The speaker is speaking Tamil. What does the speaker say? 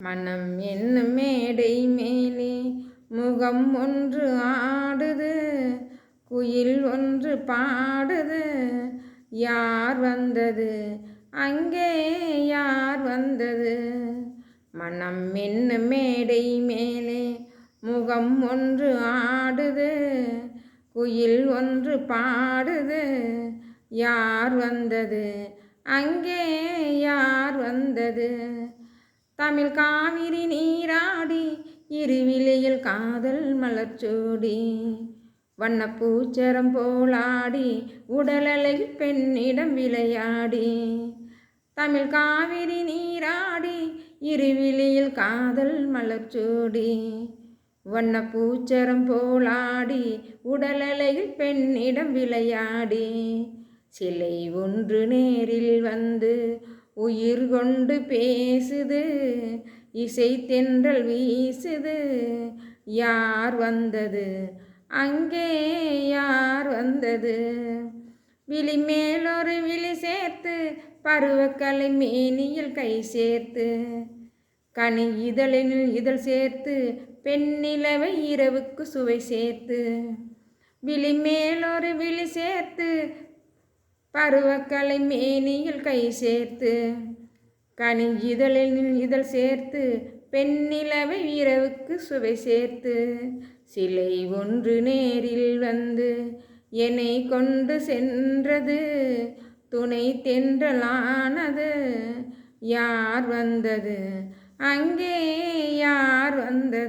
மனம் என்னும் மேடை மேலே முகம் ஒன்று ஆடுது குயில் ஒன்று பாடுது. யார் வந்தது? அங்கே யார் வந்தது? மனம் என்னும் மேடை மேலே முகம் ஒன்று ஆடுது குயில் ஒன்று பாடுது. யார் வந்தது? அங்கே யார் வந்தது? தமிழ் காவிரி நீராடி இருவிலையில் காதல் மலர்ச்சூடி வண்ணப்பூச்சரம் போலாடி உடலலை பெண்ணிடம் விளையாடி. தமிழ் காவிரி நீராடி இருவிலையில் காதல் மலர்ச்சூடி வண்ணப்பூச்சரம் போலாடி உடலலையில் பெண்ணிடம் விளையாடி. சிலை ஒன்று நேரில் வந்து உயிர் கொண்டு பேசுது இசை தென்றல் வீசுது. யார் வந்தது? அங்கே யார் வந்தது? விழி மேலொரு விழி சேர்த்து பருவக்கலை மேனியில் கை சேர்த்து. கனி இதழில் இதழ் சேர்த்து பெண்ணிலவை இரவுக்கு சுவை சேர்த்து. விழி மேலொரு விழி சேர்த்து பருவக்கலை மேனியில் கை சேர்த்து கனி இதழில் இதழ் சேர்த்து பெண்ணிலவை இரவுக்கு சுவை சேர்த்து சிலை ஒன்று நேரில் வந்து என்னை கொண்டு சென்றது துணை தென்றலானது யார் வந்தது? அங்கே யார் வந்தது?